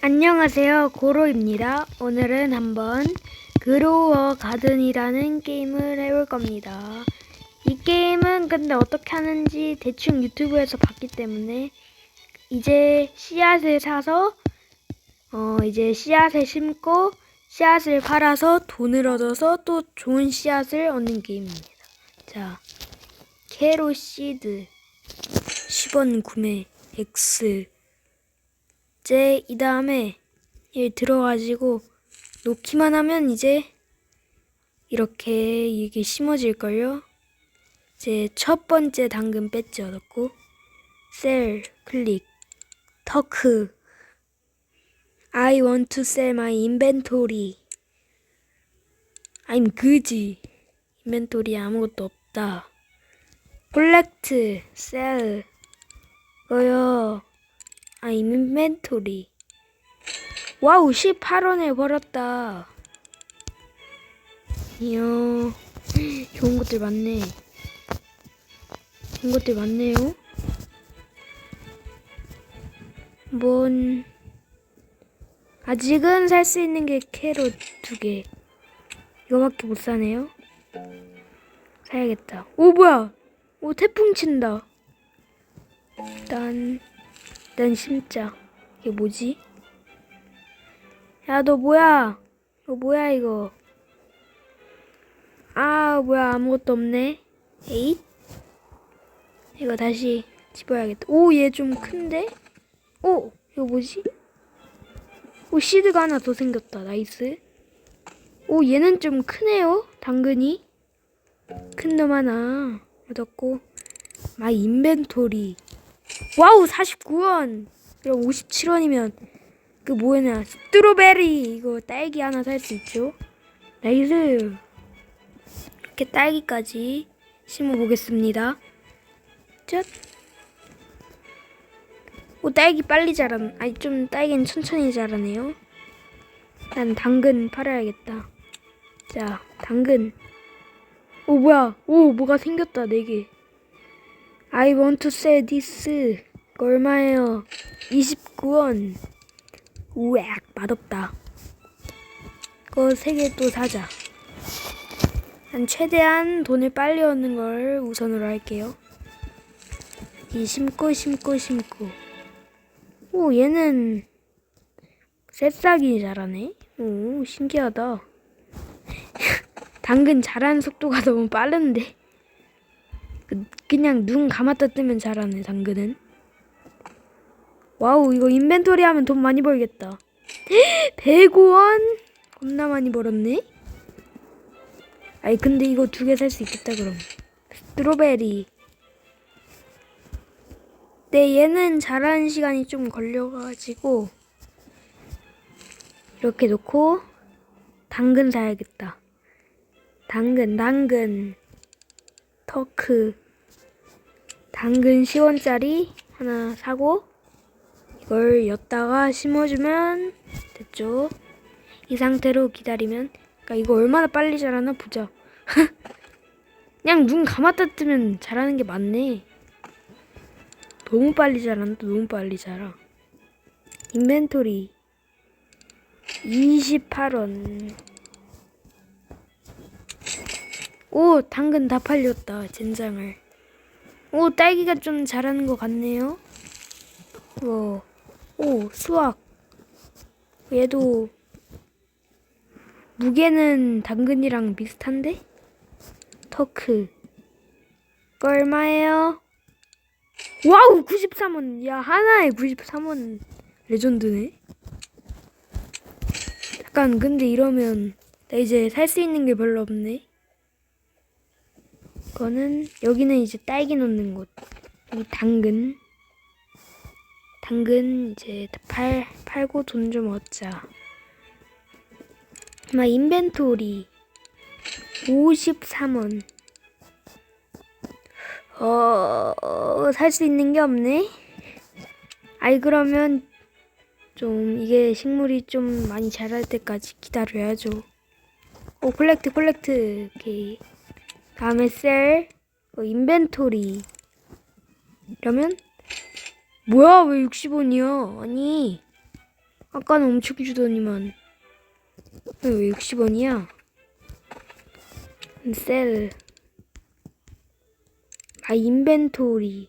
안녕하세요. 고로입니다. 오늘은 한번 그로워 가든이라는 게임을 해볼 겁니다. 이 게임은 근데 어떻게 하는지 대충 유튜브에서 봤기 때문에 이제 씨앗을 사서 어 이제 씨앗을 심고 씨앗을 팔아서 돈을 얻어서 또 좋은 씨앗을 얻는 게임입니다. 자, 캐로 시드 10원 구매 X 이제 이 다음에 얘 들어가지고 놓기만 하면 이제 이렇게 이게 심어질걸요. 이제 첫 번째 당근 배지 얻었고 셀 클릭 터크. I want to sell my inventory. I'm good 인벤토리 아무것도 없다. 콜렉트 셀 이거요 아, 인벤토리. 와우, 18원을 벌었다. 이야, 좋은 것들 많네. 좋은 것들 많네요. 뭔, 아직은 살 수 있는 게 캐롯 두 개. 이거밖에 못 사네요. 사야겠다. 오, 뭐야! 오, 태풍 친다. 일단, 난 심자. 이게 뭐지? 야, 너 뭐야? 이거 뭐야, 이거? 아, 뭐야, 아무것도 없네. 에잇? 이거 다시 집어야겠다. 오, 얘 좀 큰데? 오, 이거 뭐지? 오, 시드가 하나 더 생겼다. 나이스. 오, 얘는 좀 크네요. 당근이. 큰 놈 하나 얻었고. 마이 인벤토리. 와우 49원. 그럼 57원이면 그 뭐냐? 스트로베리. 이거 딸기 하나 살 수 있죠? 나이스. 이렇게 딸기까지 심어 보겠습니다. 짠 오 딸기 빨리 자란 아니 좀 딸기는 천천히 자라네요. 난 당근 팔아야겠다. 자 당근. 오 뭐야? 오 뭐가 생겼다 4개 I want to sell this. 얼마예요? 29원. 우악, 맛없다. 이거 세개또 사자. 난 최대한 돈을 빨리 얻는 걸 우선으로 할게요. 이 심고 심고 심고. 오, 얘는 새싹이 잘하네. 오, 신기하다. 당근 자라는 속도가 너무 빠른데. 그- 그냥 눈 감았다 뜨면 잘하네 당근은. 와우 이거 인벤토리 하면 돈 많이 벌겠다. 105원? 겁나 많이 벌었네? 아니 근데 이거 두 개 살 수 있겠다 그럼. 스트로베리. 네 얘는 자라는 시간이 좀 걸려가지고 이렇게 놓고 당근 사야겠다. 당근 당근 터크 당근 10원짜리 하나 사고 이걸 엿다가 심어주면 됐죠. 이 상태로 기다리면 그러니까 이거 얼마나 빨리 자라나 보자. 그냥 눈 감았다 뜨면 자라는 게 맞네. 너무 빨리 자란다. 너무 빨리 자라. 인벤토리 28원. 오, 당근 다 팔렸다. 젠장을. 오, 딸기가 좀 자라는 것 같네요. 오, 오, 수확. 얘도 무게는 당근이랑 비슷한데? 터크. 얼마예요? 와우, 93원. 야, 하나에 93원. 레전드네. 잠깐, 근데 이러면 나 이제 살 수 있는 게 별로 없네. 이거는 여기는 이제 딸기 넣는 곳. 여기 당근. 당근 이제 팔 팔고 돈 좀 얻자. 막 인벤토리 53원. 어, 살 수 있는 게 없네. 아이 그러면 좀 이게 식물이 좀 많이 자랄 때까지 기다려야죠. 오 콜렉트 콜렉트 오케이. 다음에 셀, 어, 인벤토리. 이러면 뭐야 왜 60원이야? 아니 아까는 엄청 주더니만 왜 60원이야? 셀. 아 인벤토리.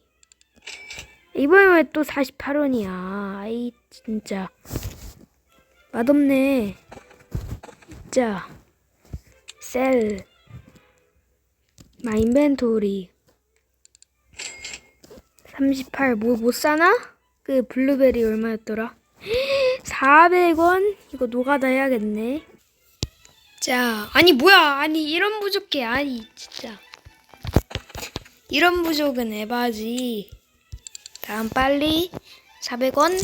이번에 왜 또 48원이야? 아이 진짜 맛없네. 진짜 셀. 마 인벤토리. 38뭐 못 사나? 그 블루베리 얼마였더라? 400원? 이거 노가다 해야겠네. 자, 아니 뭐야? 아니 이런 부족해. 아니 진짜. 이런 부족은 에바지. 다음 빨리 400원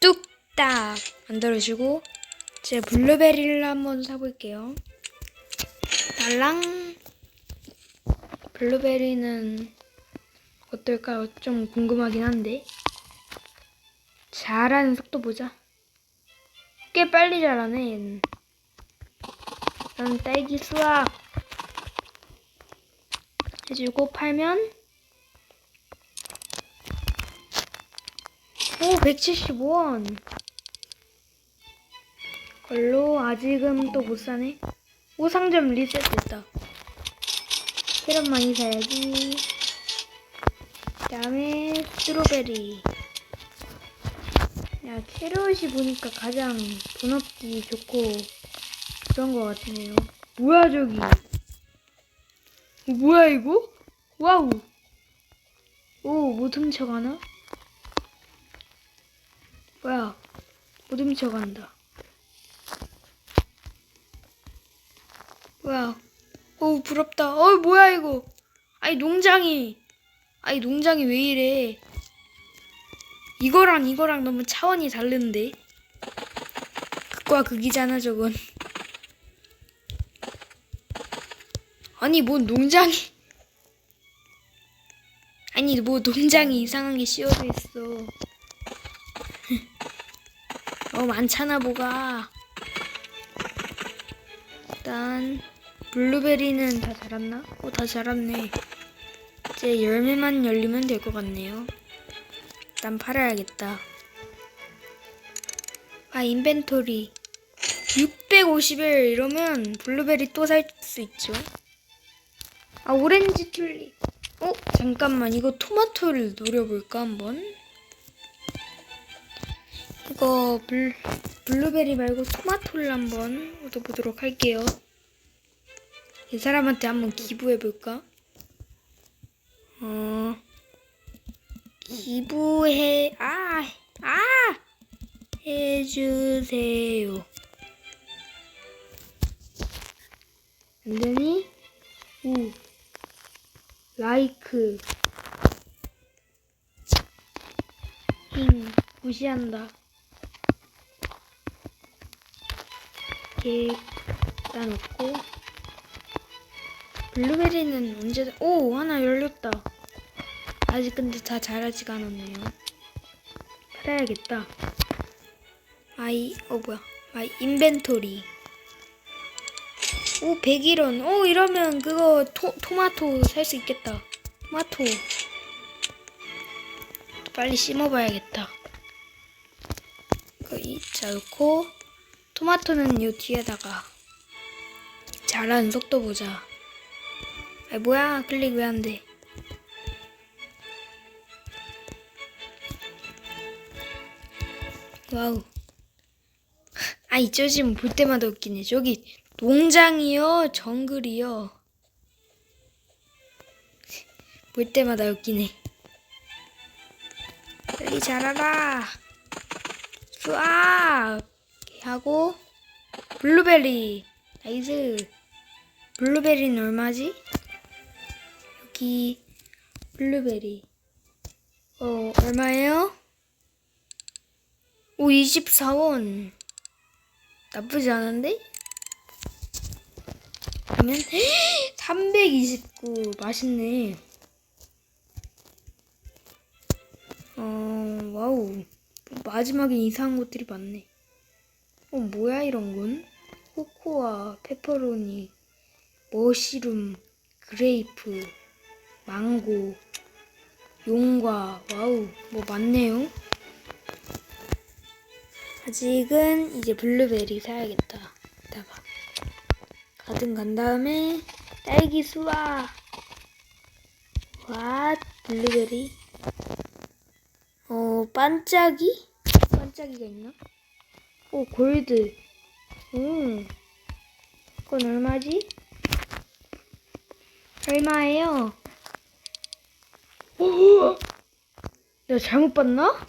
뚝딱 만들어주고 제 블루베리를 한번 사볼게요. 달랑 블루베리는 어떨까요? 좀 궁금하긴 한데. 자라는 속도 보자. 꽤 빨리 자라네, 얘는. 난 딸기 수확 해주고 팔면 오 175원 걸로 아직은 또 못 사네 오 상점 리셋됐다 캐럿 많이 사야지. 그 다음에 스트로베리. 야 캐럿이 보니까 가장 돈 얻기 좋고 그런 거 같으네요. 뭐야 저기? 어, 뭐야 이거? 와우. 오 못 훔쳐가나? 뭐야 못 훔쳐간다. 뭐야 어우 부럽다. 어이 뭐야 이거? 아니 농장이. 아니 농장이 왜 이래? 이거랑 이거랑 너무 차원이 다른데? 극과 극이잖아 저건. 아니 뭔 농장이. 아니 뭐 농장이 이상하게 씌워져 있어. 어 많잖아 뭐가. 일단 블루베리는 다 자랐나? 어다 자랐네. 이제 열매만 열리면 될 것 같네요. 일단 팔아야겠다. 아 인벤토리. 650일 이러면 블루베리 또 살 수 있죠? 아 오렌지 튤립 어 잠깐만. 이거 토마토를 노려볼까 한번? 이거 블, 블루베리 말고 토마토를 한번 얻어보도록 할게요 이 사람한테 한번 기부해 볼까 어 기부해 아 아! 해주세요 안 되니? 우 라이크 힝 무시한다 이렇게 다 넣고 블루베리는 언제 오 하나 열렸다. 아직 근데 다 자라지가 않았네요. 팔아야겠다. 아이 어 뭐야. 아이 인벤토리. 오 101원. 오 이러면 그거 토, 토마토 살 수 있겠다. 토마토. 빨리 심어봐야겠다. 그 이자 넣고 토마토는 요 뒤에다가 자라는 속도 보자 아 뭐야? 클릭 왜 안 돼? 와우. 아 이저 지금 볼 때마다 웃기네. 저기 농장이요? 정글이요? 볼 때마다 웃기네. 빨리 자라라. 수아 하고 블루베리. 나이스. 블루베리는 얼마지? 여기 블루베리. 어 얼마예요? 오 24원. 나쁘지 않은데? 그러면 329 맛있네. 어 와우. 마지막에 이상한 것들이 많네. 어 뭐야 이런 건? 코코아, 페퍼로니, 머시룸, 그레이프, 망고, 용과 와우 뭐 많네요. 아직은 이제 블루베리 사야겠다. 이따가 가든 간 다음에 딸기 수박. 와 블루베리. 어 반짝이? 반짝이가 있나? 오 골드. 오. 그건 얼마지? 얼마예요? 오! 내가 잘못 봤나?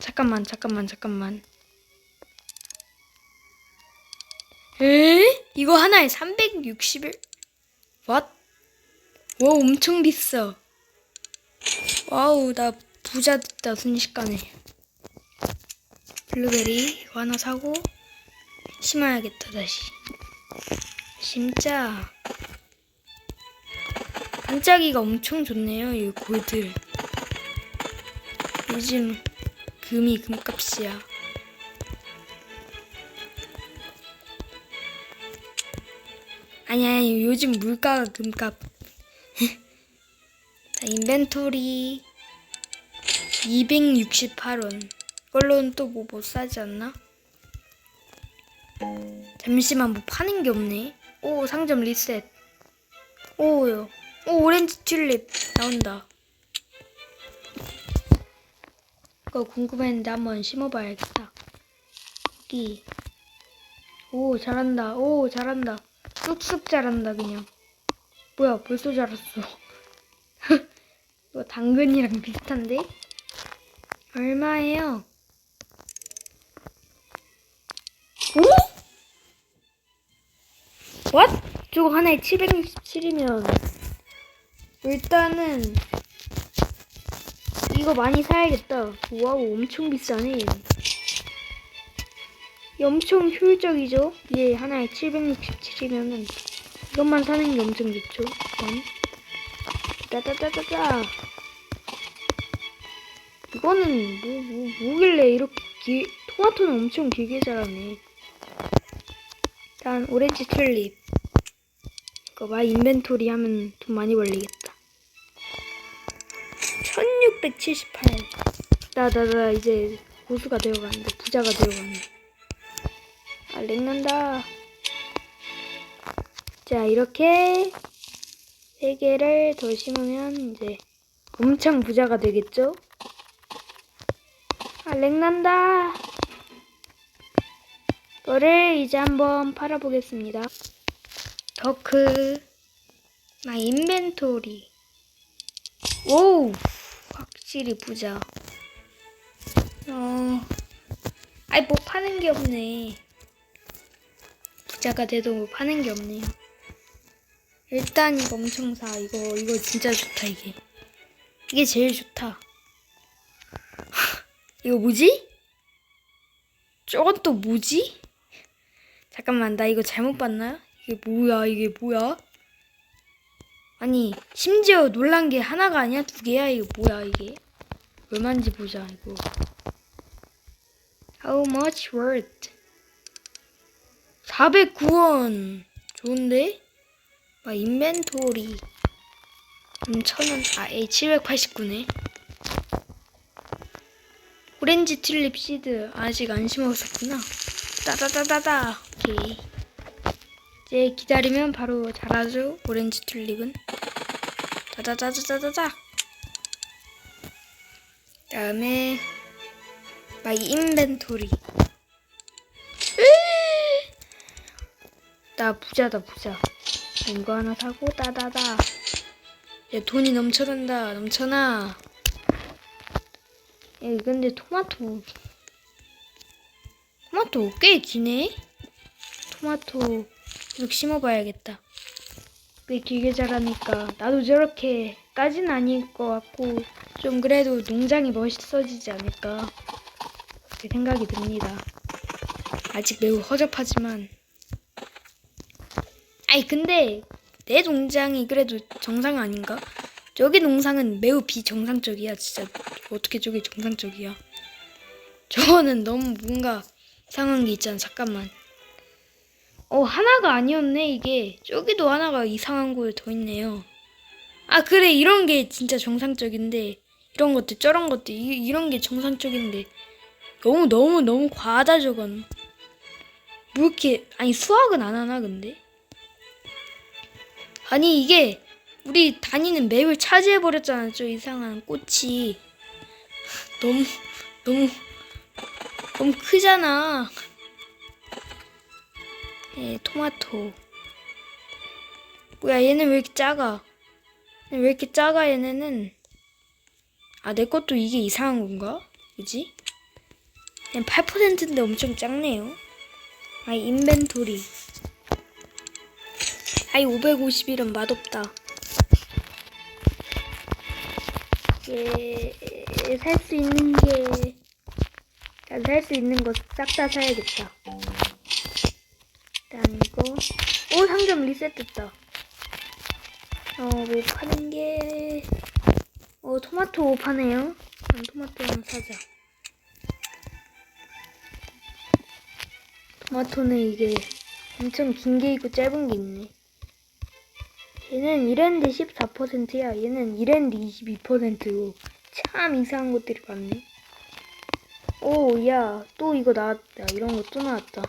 잠깐만, 잠깐만, 잠깐만. 에? 이거 하나에 361? What? 와, 엄청 비싸. 와우, 나 부자 됐다, 순식간에. 블루베리 하나 사고 심어야겠다, 다시. 진짜 반짝이가 엄청 좋네요, 이 골드. 요즘 금이 금값이야. 아니 아니 요즘 물가가 금값. 자, 인벤토리 268원. 이걸로는 또 뭐 못 사지 않나? 잠시만 뭐 파는 게 없네. 오 상점 리셋. 오요. 오 오렌지 튤립 나온다. 그거 궁금했는데 한번 심어봐야겠다. 여기. 오 잘한다. 오 잘한다. 쑥쑥 자란다 그냥. 뭐야 벌써 자랐어. 이거 당근이랑 비슷한데? 얼마예요? 오? What? 저거 하나에 767이면 일단은 이거 많이 사야겠다. 와우, 엄청 비싸네. 이 엄청 효율적이죠? 얘 하나에 767이면은 이것만 사는 게 엄청 좋죠. 이건. 따따따따따. 이거는 뭐, 뭐, 뭐길래 이렇게 길, 토마토는 엄청 길게 자라네. 일단 오렌지 튤립. 이거 마 인벤토리 하면 돈 많이 벌리겠다. 1678. 나, 나, 나 이제 고수가 되어가는데, 부자가 되어가네. 아, 렉난다. 자, 이렇게 세 개를 더 심으면 이제 엄청 부자가 되겠죠? 아, 렉난다. 이거를 이제 한번 팔아보겠습니다. 더크, 마 인벤토리. 오우! 확실히 부자. 어, 아이, 뭐 파는 게 없네. 부자가 돼도 뭐 파는 게 없네요. 일단 이거 엄청 사. 이거, 이거 진짜 좋다, 이게. 이게 제일 좋다. 이거 뭐지? 저건 또 뭐지? 잠깐만, 나 이거 잘못 봤나? 이게 뭐야, 이게 뭐야? 아니, 심지어 놀란 게 하나가 아니야? 두 개야? 이거 뭐야, 이게? 얼마인지 보자, 이거. How much worth? 409원. 좋은데? 아, 인벤토리. 3,000원. 아, 에이, 789네. 오렌지 튤립 시드 아직 안 심었었구나. 따다다다다. 오케이. 이제 기다리면 바로 자라죠. 오렌지 튤립은. 다다다다다다다. 다음에 마이 인벤토리. 나 부자다 부자. 이거 하나 사고 따다다. 내 돈이 넘쳐난다 넘쳐나. 야, 근데 토마토 토마토 꽤 기네. 토마토 계속 심어봐야겠다. 꽤 길게 자라니까 나도 저렇게까지는 아닐 것 같고 좀 그래도 농장이 멋있어지지 않을까 그렇게 생각이 듭니다. 아직 매우 허접하지만. 아니 근데 내 농장이 그래도 정상 아닌가? 저기 농장은 매우 비정상적이야. 진짜 어떻게 저게 정상적이야? 저거는 너무 뭔가 이상한 게 있잖아. 잠깐만. 어 하나가 아니었네 이게. 저기도 하나가 이상한 거에 더 있네요. 아 그래. 이런 게 진짜 정상적인데 이런 것들 저런 것들 이, 이런 게 정상적인데 너무 너무 너무 과하다 저건. 뭐 이렇게 아니 수학은 안 하나 근데? 아니 이게 우리 다니는 맵을 차지해 버렸잖아 저 이상한 꽃이 너무 너무 너무 크잖아. 예 토마토. 뭐야 얘는 왜 이렇게 작아? 왜 이렇게 작아 얘네는? 아 내 것도 이게 이상한 건가? 그지? 그냥 8%인데 엄청 작네요. 아이 인벤토리. 아이 551은 맛없다. 살수 있는 게 살 수 있는 거 싹 다 사야겠다. 일단 이거 오 상점 리셋됐다. 어 뭐 파는 게 어, 토마토 파네요. 그럼 토마토 하나 사자. 토마토는 이게 엄청 긴 게 있고 짧은 게 있네. 얘는 이랜드 14%야. 얘는 이랜드 22%고. 참 이상한 것들이 많네. 오, 야, 또 이거 나왔다. 이런 거 또 나왔다.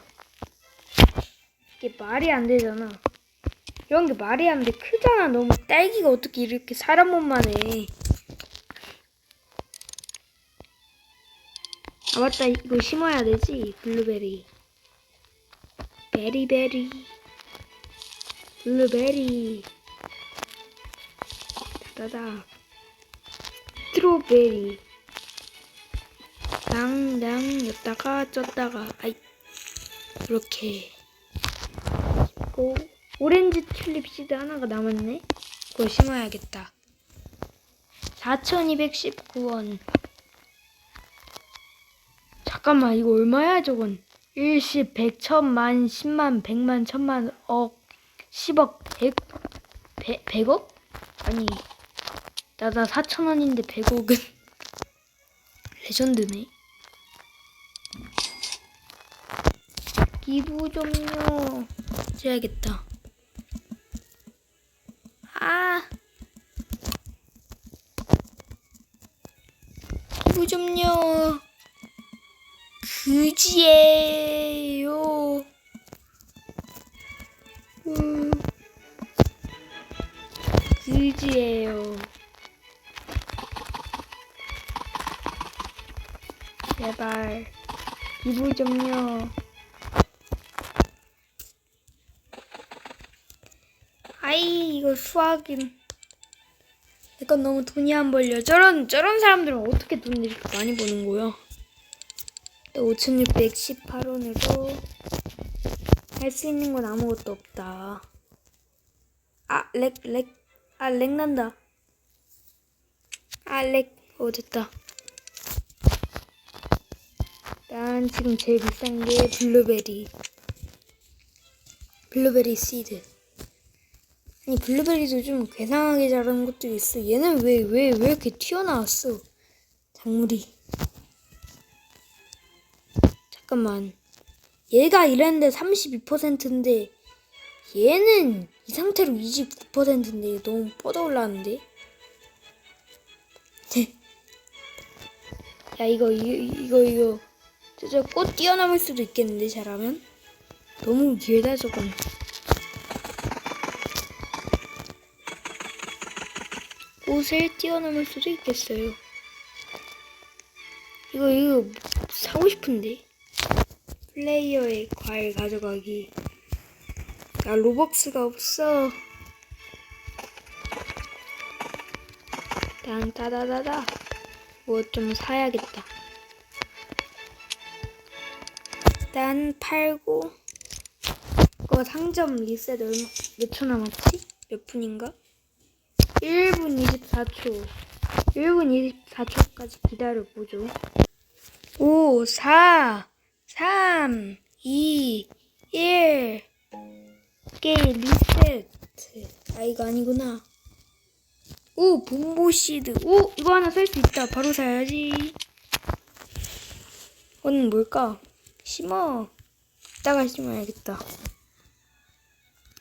이게 말이 안 되잖아. 이런 게 말이 안 돼. 크잖아. 너무 딸기가 어떻게 이렇게 사람 몸만 해. 아 맞다. 이거 심어야 되지 블루베리. 베리베리. 블루베리. 다다다 스트로베리. 당당 였다가 쪘다가 아이. 이렇게. 오 오렌지 튤립 시드 하나가 남았네. 그거 심어야겠다. 4219원 잠깐만 이거 얼마야 저건? 1십 100 천만 10만 100만 천만 억 10억 100 100, 100억? 아니 나나 4천원인데 100억은 레전드네. 기부 좀요 줘야겠다. 아! 기부 좀요 그지예요. 음, 그지예요. 제발 기부 좀요. 아이 이거 수학인. 이건 너무 돈이 안 벌려. 저런 저런 사람들은 어떻게 돈을 이렇게 많이 버는 거야? 5618원으로 할 수 있는 건 아무것도 없다. 아, 렉, 렉, 아, 렉 난다. 아, 렉, 어, 됐다. 난 지금 제일 비싼 게 블루베리. 블루베리 시드. 아니, 블루베리도 좀 괴상하게 자라는 것도 있어. 얘는 왜, 왜, 왜 이렇게 튀어나왔어? 작물이. 잠깐만. 얘가 이랬는데 32%인데 얘는 이 상태로 29%인데 너무 뻗어 올라왔는데. 야 이거 이거 이거 이거 저저 꽃 뛰어넘을 수도 있겠는데 잘하면 너무 길다 저건. 꽃을 뛰어넘을 수도 있겠어요. 이거 이거 사고 싶은데. 플레이어의 과일 가져가기. 야, 로벅스가 없어. 난 따다다다. 뭐 좀 사야겠다. 일단 팔고. 그거 상점 리셋 얼마, 몇 초 남았지? 몇 분인가? 1분 24초. 1분 24초까지 기다려보죠. 5, 4, 3, 2, 1. 게임 리세트. 아, 이거 아니구나. 오, 본보 시드. 오, 이거 하나 살 수 있다. 바로 사야지. 이거는 뭘까? 심어. 이따가 심어야겠다.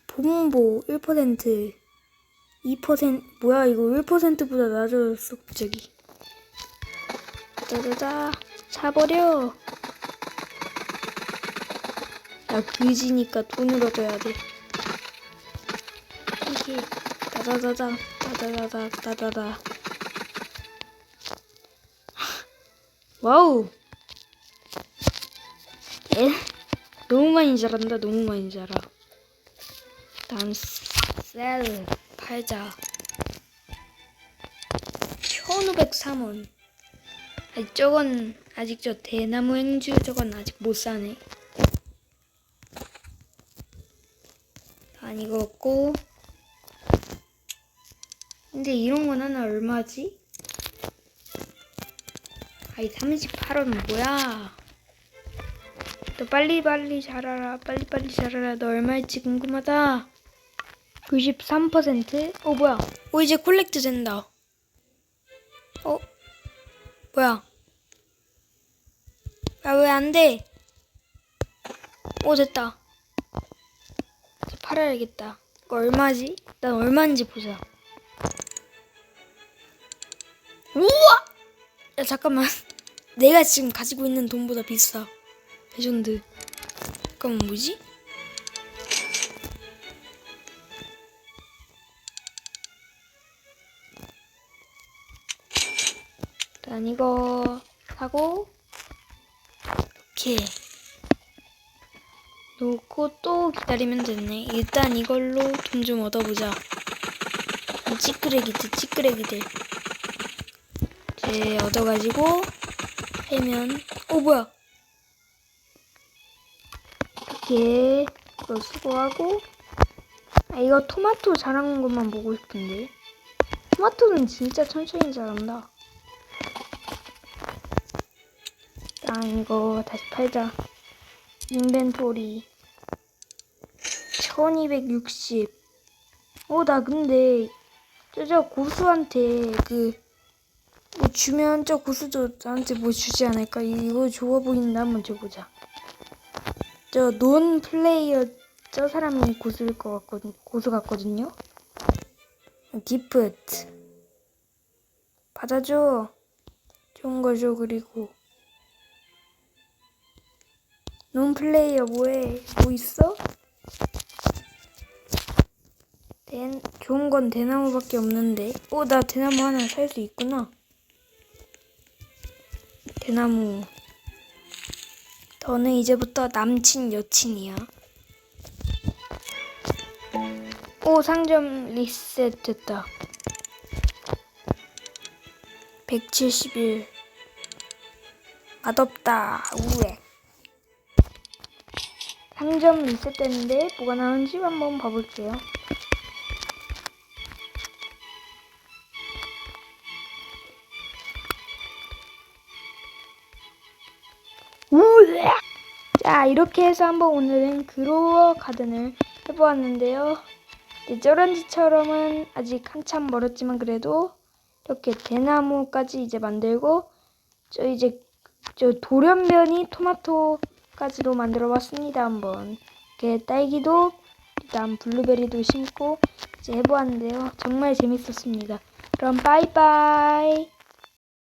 본보 1%. 2% 뭐야 이거 1%보다 낮아졌어 갑자기. 따다다 사버려. 야, 그지니까 돈을 얻어야 돼. 이게, 따다다다, 따다다다, 따다다. 와우! 에? 너무 많이 자란다, 너무 많이 자라. 다음, 셀, 팔자. 1503원. 아직 저건, 아직 저 대나무 행주 저건 아직 못 사네. 안 익었고. 근데 이런 건 하나 얼마지? 아이 38원 뭐야? 너 빨리빨리 자라라 빨리빨리 자라라 너 얼마일지 궁금하다 93%? 어 뭐야 어 이제 콜렉트 된다 어 뭐야 야왜 안돼 오 됐다 팔아야겠다. 이거 얼마지? 난 얼마인지 보자. 우와! 야 잠깐만. 내가 지금 가지고 있는 돈보다 비싸. 레전드. 잠깐만 뭐지? 일단 이거 사고 이렇게 놓고 또 기다리면 됐네. 일단 이걸로 돈 좀 얻어보자. 이 찌끄레기들 찌끄레기들. 이제 얻어가지고 해면 어 뭐야? 이렇게 이거 수거하고 아 이거 토마토 자란 것만 보고 싶은데. 토마토는 진짜 천천히 자란다. 일단 이거 다시 팔자 인벤토리 1260 어 나 근데 저 저 고수한테 그 뭐 주면 저 고수도 나한테 뭐 주지 않을까? 이거 좋아 보인다 한번 줘보자. 저 논 플레이어 저 사람이 고수일 것 같거든 고수 같거든요. 기프트 받아줘. 좋은 거죠 그리고 논플레이어 뭐해? 뭐 있어? 된, 좋은 건 대나무밖에 없는데. 오, 나 대나무 하나 살 수 있구나. 대나무. 너는 이제부터 남친, 여친이야. 오, 상점 리셋 됐다. 171. 맛없다. 우엑. 3점 리셋됐는데 뭐가 나오는지 한번 봐볼게요. 자 이렇게 해서 한번 오늘은 그로어 가든을 해보았는데요. 네, 저런지처럼은 아직 한참 멀었지만 그래도 이렇게 대나무까지 이제 만들고 저 이제 저 돌연변이 토마토 까지도 만들어 봤습니다 한번. 이렇게 딸기도 일단 블루베리도 심고 이제 해보았는데요. 정말 재밌었습니다. 그럼 빠이빠이